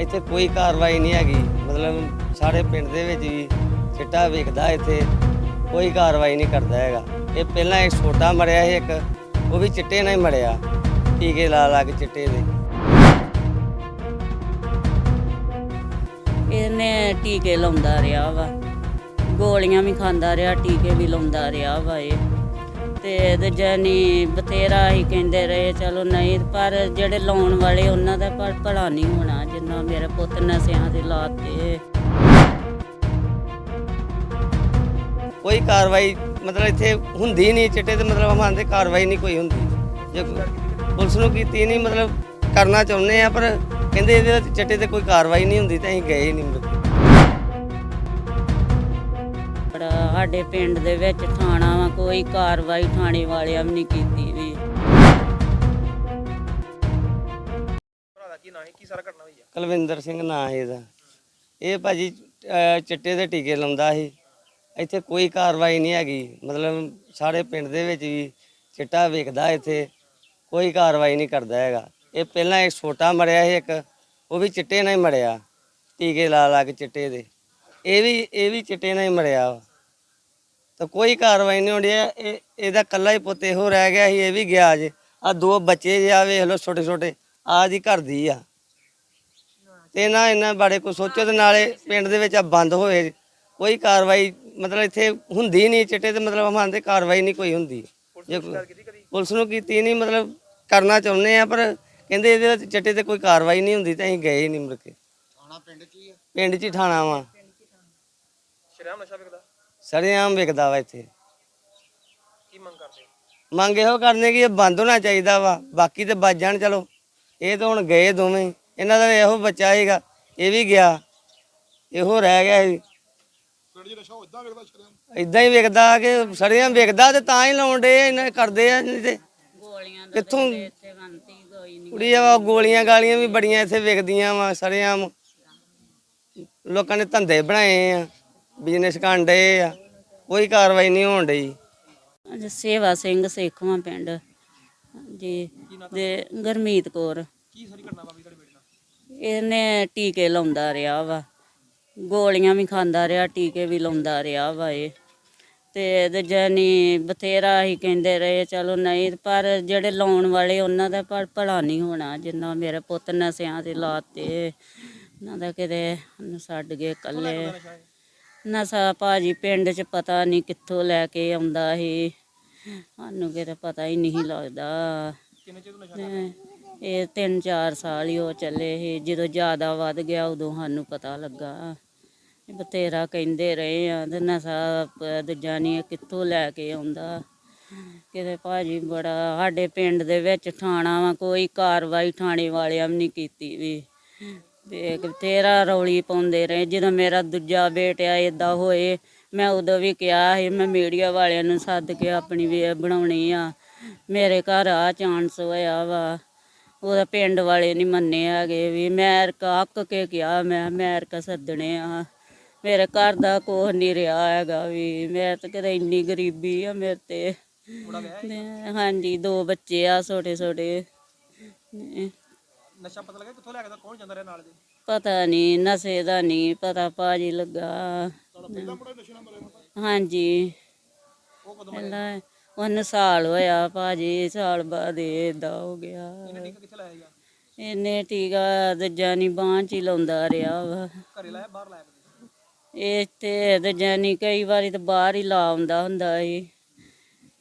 ਇੱਥੇ ਕੋਈ ਕਾਰਵਾਈ ਨਹੀਂ ਹੈਗੀ। ਮਤਲਬ ਸਾਡੇ ਪਿੰਡ ਦੇ ਵਿੱਚ ਵੀ ਚਿੱਟਾ ਵੇਖਦਾ ਇੱਥੇ, ਕੋਈ ਕਾਰਵਾਈ ਨਹੀਂ ਕਰਦਾ ਹੈਗਾ। ਇਹ ਪਹਿਲਾਂ ਇੱਕ ਛੋਟਾ ਮਰਿਆ ਸੀ ਇੱਕ, ਉਹ ਵੀ ਚਿੱਟੇ ਨਾਲ ਹੀ ਮਰਿਆ, ਟੀਕੇ ਲਾ ਲਾ ਕੇ ਚਿੱਟੇ ਦੇ। ਇਹਨੇ ਟੀਕੇ ਲਾਉਂਦਾ ਰਿਹਾ ਵਾ। ਗੋਲੀਆਂ ਵੀ ਖਾਂਦਾ ਰਿਹਾ, ਟੀਕੇ ਵੀ ਲਾਉਂਦਾ ਰਿਹਾ ਵਾ ਇਹ। ਤੇ ਦੂਜਾ ਨੀ ਬਥੇਰਾ ਹੀ ਕਹਿੰਦੇ ਰਹੇ ਚਲੋ ਨਹੀਂ ਪਰ ਜਿਹੜੇ ਲਾਉਣ ਵਾਲੇ ਉਹਨਾਂ ਦਾ ਪਰ ਭਲਾ ਨਹੀਂ ਹੋਣਾ ਜਿੰਨਾ ਮੇਰਾ ਪੁੱਤ ਨਸ਼ਿਆਂ ਦੇ ਲਾਤੇ ਕੋਈ ਕਾਰਵਾਈ ਮਤਲਬ ਇੱਥੇ ਹੁੰਦੀ ਨਹੀਂ ਚਿੱਟੇ ਤੇ ਮਤਲਬ ਮੰਨਦੇ ਕਾਰਵਾਈ ਨਹੀਂ ਕੋਈ ਹੁੰਦੀ ਜੇ ਪੁਲਿਸ ਨੂੰ ਕੀਤੀ ਨਹੀਂ ਮਤਲਬ ਕਰਨਾ ਚਾਹੁੰਦੇ ਆ ਪਰ ਕਹਿੰਦੇ ਇਹਦੇ ਵਿੱਚ ਚਿੱਟੇ ਤੇ ਕੋਈ ਕਾਰਵਾਈ ਨਹੀਂ ਹੁੰਦੀ ਤੇ ਅਸੀਂ ਗਏ ਹੀ ਨਹੀਂ ਕੇ। ਪਰ ਸਾਡੇ ਪਿੰਡ ਦੇ ਵਿੱਚ ਥਾਣਾ ਕੋਈ ਕਾਰਵਾਈ ਥਾਣੇ ਵਾਲਿਆਂ ਵੀ ਨਹੀਂ ਕੀਤੀ ਵੀ। ਭਰਾ ਦਾ ਕੀ ਨਾਂ ਹੈ? ਕੀ ਸਾਰਾ ਘਟਨਾ ਹੋਈ ਆ? ਕੁਲਵਿੰਦਰ ਸਿੰਘ ਨਾਂ ਹੈ ਇਹਦਾ। ਇਹ ਭਾਜੀ ਅਹ, ਚਿੱਟੇ ਦੇ ਟੀਕੇ ਲਾਉਂਦਾ ਸੀ। ਇੱਥੇ ਕੋਈ ਕਾਰਵਾਈ ਨਹੀਂ ਹੈਗੀ। ਮਤਲਬ ਸਾਡੇ ਪਿੰਡ ਦੇ ਵਿੱਚ ਵੀ ਚਿੱਟਾ ਵਿਕਦਾ ਇੱਥੇ। ਕੋਈ ਕਾਰਵਾਈ ਨਹੀਂ ਕਰਦਾ ਹੈਗਾ। ਇਹ ਪਹਿਲਾਂ ਇੱਕ ਛੋਟਾ ਮਰਿਆ ਸੀ ਇੱਕ। ਉਹ ਵੀ ਚਿੱਟੇ ਨਾਲ ਹੀ ਮਰਿਆ। ਟੀਕੇ ਲਾ ਲਾ ਕੇ ਚਿੱਟੇ ਦੇ। ਇਹ ਵੀ ਇਹ ਵੀ ਚਿੱਟੇ ਨਾਲ ਹੀ ਮਰਿਆ ਵਾ। ਤਾਂ ਕੋਈ ਕਾਰਵਾਈ ਨਹੀਂ ਹੁੰਦੀ ਇਹ ਇਹਦਾ ਕੱਲਾ ਹੀ ਪੁੱਤ ਇਹੋ ਰਹਿ ਗਿਆ ਸੀ ਇਹ ਵੀ ਗਿਆ ਜੇ। ਆ ਦੋ ਬੱਚੇ ਜੇ ਆ ਵੇਖ ਲਓ ਛੋਟੇ ਛੋਟੇ ਆ ਦੀ ਘਰ ਦੀ ਆ। ਤੇ ਨਾ ਇਹਨਾਂ ਬਾਰੇ ਕੋਈ ਸੋਚੋ ਤੇ ਨਾਲੇ ਪਿੰਡ ਦੇ ਵਿੱਚ ਆ ਬੰਦ ਹੋਏ। ਕੋਈ ਕਾਰਵਾਈ ਮਤਲਬ ਇੱਥੇ ਹੁੰਦੀ ਨਹੀਂ ਚਿੱਟੇ ਤੇ ਮਤਲਬ ਮੰਨਦੇ ਕਾਰਵਾਈ ਨਹੀਂ ਕੋਈ ਹੁੰਦੀ। ਜੇ ਕੋਈ- ਪੁਲਿਸ ਨੂੰ ਕੀਤੀ ਨਹੀਂ ਮਤਲਬ ਕਰਨਾ ਚਾਹੁੰਦੇ ਆ ਪਰ ਕਹਿੰਦੇ ਇਹਦੇ ਵਿੱਚ ਚਿੱਟੇ ਤੇ ਕੋਈ ਕਾਰਵਾਈ ਨਹੀਂ ਹੁੰਦੀ ਤੇ ਅਸੀਂ ਗਏ ਹੀ ਨਹੀਂ ਮੁੜ ਕੇ। ਥਾਣਾ ਪਿੰਡ ਚ ਹੀ ਆ? ਪਿੰਡ 'ਚ ਹੀ ਥਾਣਾ ਵਾ। ਸ਼ਰਿਆਮ ਨਸ਼ਾ ਵਿਕਦਾ। ਸਰੇਆਮ ਵਿਕਦਾ ਵਾ ਇੱਥੇ। ਕੀ ਮੰਗ ਕਰਦੇ ਮੰਗ ਇਹੋ ਕਰਨੇ ਕਿ ਇਹ ਬੰਦ ਹੋਣਾ ਚਾਹੀਦਾ ਵਾ। ਬਾਕੀ ਤੇ ਬਚ ਜਾਣ ਚਲੋ। ਇਹ ਤਾਂ ਹੁਣ ਗਏ ਦੋਵੇਂ। ਇਹਨਾਂ ਦਾ ਇਹੋ ਬੱਚਾ ਸੀਗਾ। ਇਹ ਵੀ ਗਿਆ। ਇਹੋ ਰਹਿ ਗਿਆ ਸੀ ਪਿੰਡ 'ਚ ਨਸ਼ਾ ਇਦਾਂ ਵਿਕਦਾ ਸ਼ਰਿਆਮ ਇਦਾਂ ਹੀ ਵਿਕਦਾ ਕਿ ਸੜੀਆਂ ਵਿਕਦਾ ਤੇ ਤਾਂ ਹੀ ਲਾਉਂਦੇ ਇਹਨਾਂ ਕਰਦੇ ਆ ਨਹੀਂ ਤੇ। ਗੋਲੀਆਂ ਦਾ ਕਿੱਥੋਂ? ਇੱਥੇ ਬੰਤੀ ਕੋਈ ਨਹੀਂ ਕੁੜੀ ਆ ਗੋਲੀਆਂ ਗਾਲੀਆਂ ਵੀ ਬੜੀਆਂ ਇੱਥੇ ਵਿਕਦੀਆਂ ਵਾ ਸੜੀਆਂ ਲੋਕਾਂ ਨੇ ਧੰਦੇ ਬਣਾਏ ਆ। ਬਿਜ਼ਨਸ ਕਾਂਡੇ ਆ ਕੋਈ ਕਾਰਵਾਈ ਨਹੀਂ ਹੋਣ ਡਈ। ਅੱਜ ਸੇਵਾ ਸਿੰਘ ਸੇਖਵਾਂ ਪਿੰਡ ਜੀ ਦੇ ਗਰਮੀਤ ਕੌਰ। ਕੀ ਸਾਰੀ ਘਟਨਾ ਵਾ ਵੀ ਤੁਹਾਡੇ ਬੇਟੇ ਨਾਲ? ਇਹਨੇ ਟੀਕੇ ਲਾਉਂਦਾ ਰਿਹਾ ਵਾ ਗੋਲੀਆਂ ਵੀ ਖਾਂਦਾ ਰਿਹਾ ਟੀਕੇ ਵੀ ਲਾਉਂਦਾ ਰਿਹਾ ਵਾ ਇਹ। ਤੇ ਦੂਜਾ ਨੀ ਬਥੇਰਾ ਹੀ ਕਹਿੰਦੇ ਰਹੇ ਚਲੋ ਨਹੀਂ ਪਰ ਜਿਹੜੇ ਲਾਉਣ ਵਾਲੇ ਉਹਨਾਂ ਦਾ ਪਰ ਭਲਾ ਨਹੀਂ ਹੋਣਾ ਜਿੰਨਾ ਮੇਰਾ ਪੁੱਤ ਨਸ਼ਿਆਂ ਦੇ ਲਾਤੇ ਉਹਨਾਂ ਦਾ ਕਿਤੇ ਛੱਡ ਗਏ ਇਕੱਲੇ। ਨਸ਼ਾ ਭਾਜੀ ਪਿੰਡ 'ਚ ਪਤਾ ਨਹੀਂ ਕਿੱਥੋਂ ਲੈ ਕੇ ਆਉਂਦਾ ਸੀ ਸਾਨੂੰ ਕਿਤੇ ਪਤਾ ਹੀ ਨਹੀਂ ਲੱਗਦਾ। ਕਿੰਨੇ ਚਿਰ ਤੋਂ ਨਸ਼ਾ ਤੇ ਇਹ ਤਿੰਨ ਚਾਰ ਸਾਲ ਹੀ ਹੋ ਚੱਲੇ ਸੀ ਜਦੋਂ ਜ਼ਿਆਦਾ ਵੱਧ ਗਿਆ ਉਦੋਂ ਸਾਨੂੰ ਪਤਾ ਲੱਗਾ। ਬਥੇਰਾ ਕਹਿੰਦੇ ਰਹੇ ਆ ਤੇ ਨਸ਼ਾ ਦੂਜਾ ਨਹੀਂ ਕਿੱਥੋਂ ਲੈ ਕੇ ਆਉਂਦਾ। ਕਿਤੇ ਭਾਜੀ ਬੜਾ ਸਾਡੇ ਪਿੰਡ ਦੇ ਵਿੱਚ ਥਾਣਾ ਵਾ ਕੋਈ ਕਾਰਵਾਈ ਥਾਣੇ ਵਾਲਿਆਂ ਵੀ ਨਹੀਂ ਕੀਤੀ ਵੀ। ਤੇ ਬਥੇਰਾ ਰੌਲੀ ਪਾਉਂਦੇ ਰਹੇ। ਜਦੋਂ ਮੇਰਾ ਦੂਜਾ ਬੇਟਾ ਇਦਾਂ ਹੋਏ ਮੈਂ ਉਦੋਂ ਵੀ ਕਿਹਾ ਸੀ ਮੈਂ ਮੀਡੀਆ ਵਾਲਿਆਂ ਨੂੰ ਸੱਦ ਕੇ ਆਪਣੀ ਵੇ ਬਣਾਉਣੀ ਆ। ਮੇਰੇ ਘਰ ਆ ਚਾਂਸ ਹੋਇਆ ਵਾ। ਉਹਦਾ ਪਿੰਡ ਵਾਲੇ ਨਹੀਂ ਮੰਨੇ ਹੈਗੇ ਵੀ ਮੈਂ ਅੱਕ ਕੇ ਕਿਹਾ ਮੈਂ ਮੈਂ ਅਰਕਾ ਸੱਦਣੇ ਆ। ਮੇਰੇ ਘਰ ਦਾ ਕੁਛ ਨਹੀਂ ਰਿਹਾ ਹੈਗਾ ਵੀ ਮੈਂ ਤਾਂ ਕਿਤੇ ਇੰਨੀ ਗਰੀਬੀ ਆ ਮੇਰੇ ਤੇ। ਹਾਂਜੀ ਦੋ ਬੱਚੇ ਆ ਛੋਟੇ ਛੋਟੇ ਨਸ਼ਾ ਪਤਾ ਲੱਗਾ ਕਿੱਥੋਂ ਲੈ ਕੇ ਆਉਂਦਾ ਕੌਣ ਜਾਂਦਾ ਰਿਹਾ ਨਾਲ ਦੇ ਪਤਾ ਨਹੀਂ ਨਸ਼ੇ ਦਾ ਨਹੀਂ ਪਤਾ ਭਾਜੀ ਲੱਗਾ। ਪਹਿਲਾਂ ਮੁੰਡਾ ਨਸ਼ੇ ਨਾਲ ਮਰਿਆ ਹਾਂਜੀ। ਉਹ ਕਦੋਂ ਪਹਿਲਾਂ ਉਹਨੂੰ ਸਾਲ ਹੋਇਆ ਭਾਜੀ ਸਾਲ ਬਾਅਦ ਏਦਾਂ ਹੋ ਗਿਆ। ਇਹਨੇ ਟੀਕਾ ਕਿੱਥੇ ਲਾਇਆ ਸੀਗਾ? ਇਹਨੇ ਟੀਕਾ ਦੂਜਾ ਨਹੀਂ ਬਾਂਹ ਚ ਹੀ ਲਾਉਂਦਾ ਰਿਹਾ ਵਾ। ਘਰੇ ਲਾਇਆ ਬਾਹਰ ਲਾਇਆ ਕਦੇ? ਇਹ ਤੇ ਦੂਜਾ ਨਹੀਂ ਕਈ ਵਾਰੀ ਤਾਂ ਬਾਹਰ ਹੀ ਲਾ ਆਉਂਦਾ ਹੁੰਦਾ ਸੀ।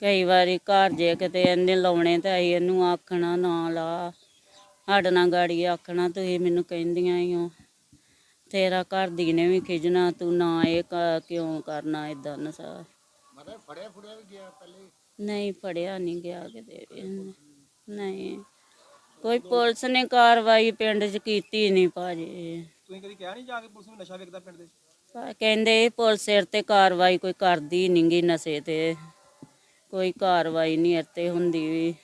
ਕਈ ਵਾਰੀ ਘਰ ਜੇ ਕਿਤੇ ਇਹਨੇ ਲਾਉਣੇ ਤਾਂ ਅਸੀਂ ਇਹਨੂੰ ਆਖਣਾ ਨਾ ਲਾ। ਸਾਡੇ ਨਾਲ ਗਾੜੀ ਆਖਣਾ ਤੁਸੀਂ ਮੈਨੂੰ ਕਹਿੰਦੀਆਂ ਹੀ ਹੋ। ਤੇਰਾ ਘਰ ਦੀ ਨੇ ਵੀ ਖਿਜਣਾ ਤੂੰ ਨਾ ਇਹ ਕ- ਕਿਉਂ ਕਰਨਾ ਇਦਾਂ ਨਸਾ ਮਤਲਬ ਫੜਿਆ ਫੁੜਿਆ ਵੀ ਗਿਆ ਪਹਿਲੇ? ਨਹੀਂ ਫੜਿਆ ਨਹੀਂ ਗਿਆ ਕਿਤੇ ਵੀ। ਇਹਨੇ। ਨਹੀਂ ਕੋਈ ਪੁਲਿਸ ਨੇ ਕਾਰਵਾਈ ਪਿੰਡ 'ਚ ਕੀਤੀ ਨਹੀਂ ਭਾਜੀ। ਤੁਸੀਂ ਕਦੀ ਕਿਹਾ ਨਹੀਂ ਜਾ ਕੇ ਪੁਲਿਸ ਨੂੰ ਨਸ਼ਾ ਵਿਕਦਾ ਪਿੰਡ ਦੇ? ਕਹਿੰਦੇ ਪੁਲਿਸ ਸਿਰ ਤੇ ਕਾਰਵਾਈ ਕੋਈ ਕਰਦੀ ਨੀ ਗੀ ਨਸ਼ੇ ਤੇ। ਕੋਈ ਕਾਰਵਾਈ ਨਹੀਂ ਇੱਥੇ ਹੁੰਦੀ ਵੀ।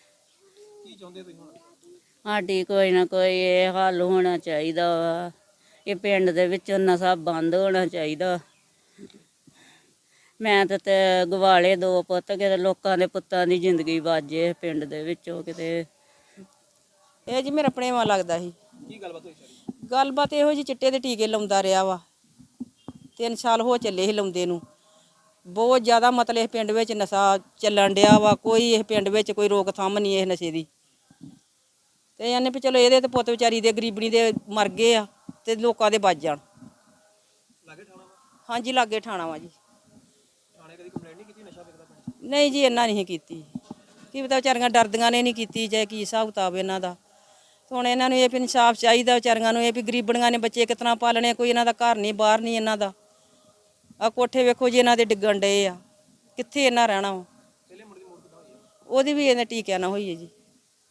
ਕੀ ਚਾਹੁੰਦੇ ਤੁਸੀਂ ਹੁਣ? ਸਾਡੀ ਕੋਈ ਨਾ ਕੋਈ ਇਹ ਹੱਲ ਹੋਣਾ ਚਾਹੀਦਾ ਵਾ। ਇਹ ਪਿੰਡ ਦੇ ਵਿੱਚ ਨਸ਼ਾ ਬੰਦ ਹੋਣਾ ਚਾਹੀਦਾ। ਮੈਂ ਤਾਂ ਤੇ ਗਵਾਲੇ ਦੋ ਪੁੱਤ ਕਿਤੇ ਲੋਕਾਂ ਦੇ ਪੁੱਤਾਂ ਦੀ ਜ਼ਿੰਦਗੀ ਬਾਜੇ ਪਿੰਡ ਦੇ ਵਿੱਚੋਂ ਕਿਤੇ। ਇਹ ਜੀ ਮੇਰਾ ਪ੍ਰੇਮਾ ਲੱਗਦਾ ਸੀ। ਕੀ ਗੱਲਬਾਤ ਹੋਈ ਸਾਰੀ? ਗੱਲਬਾਤ ਇਹੋ ਜੀ ਚਿੱਟੇ ਦੇ ਟੀਕੇ ਲਾਉਂਦਾ ਰਿਹਾ ਵਾ। ਤਿੰਨ ਸਾਲ ਹੋ ਚੱਲੇ ਸੀ ਲਾਉਂਦੇ ਨੂੰ। ਬਹੁਤ ਜ਼ਿਆਦਾ ਮਤਲਬ ਇਹ ਪਿੰਡ ਵਿੱਚ ਨਸ਼ਾ ਚੱਲਣ ਡਿਆ ਵਾ। ਕੋਈ ਇਹ ਪਿੰਡ ਵਿੱਚ ਕੋਈ ਰੋਕਥਾਮ ਨਹੀਂ ਇਹ ਨਸ਼ੇ ਦੀ। ਤੇ ਇਹਨੇ ਵੀ ਚਲੋ ਇਹਦੇ ਤੇ ਪੁੱਤ ਵਿਚਾਰੀ ਦੇ ਗਰੀਬਣੀ ਦੇ ਮਰ ਗਏ ਆ ਤੇ ਲੋਕਾਂ ਦੇ ਬਚ ਜਾਣ। ਲਾਗੇ ਠਾਣਾ ਹਾਂਜੀ ਲਾਗੇ ਠਾਣਾ ਵਾ ਜੀ। ਥਾਣੇ ਕਦੀ ਕੰਪਲੇਂਟ ਨਹੀਂ ਕੀਤੀ ਨਸ਼ਾ ਵਿਕਦਾ ਪਿੰਡ? ਨਹੀਂ ਜੀ ਇਹਨਾਂ ਨਹੀਂ ਕੀਤੀ। ਕੀ ਪਤਾ ਵਿਚਾਰੀਆਂ ਡਰਦੀਆਂ ਨੇ ਨਹੀਂ ਕੀਤੀ ਜਾਂ ਕੀ ਹਿਸਾਬ ਕਿਤਾਬ ਇਹਨਾਂ ਦਾ। ਹੁਣ ਇਹਨਾਂ ਨੂੰ ਇਹ ਵੀ ਇਨਸਾਫ ਚਾਹੀਦਾ ਵਿਚਾਰੀਆਂ ਨੂੰ ਇਹ ਵੀ ਗਰੀਬਣੀਆਂ ਨੇ ਬੱਚੇ ਕਿਤਨਾ ਪਾਲਣੇ ਕੋਈ ਇਹਨਾਂ ਦਾ ਘਰ ਨਹੀਂ ਬਾਹਰ ਨਹੀਂ ਇਹਨਾਂ ਦਾ। ਆ ਕੋਠੇ ਵੇਖੋ ਜੀ ਇਹਨਾਂ ਦੇ ਡਿੱਗਣ ਡਏ ਆ। ਕਿੱਥੇ ਇਹਨਾਂ ਰਹਿਣਾ ਵਾ? ਉਹਦੀ ਵੀ ਇਹਨੇ ਟੀਕਿਆਂ ਨਾਲ ਹੋਈ ਹੈ ਜੀ।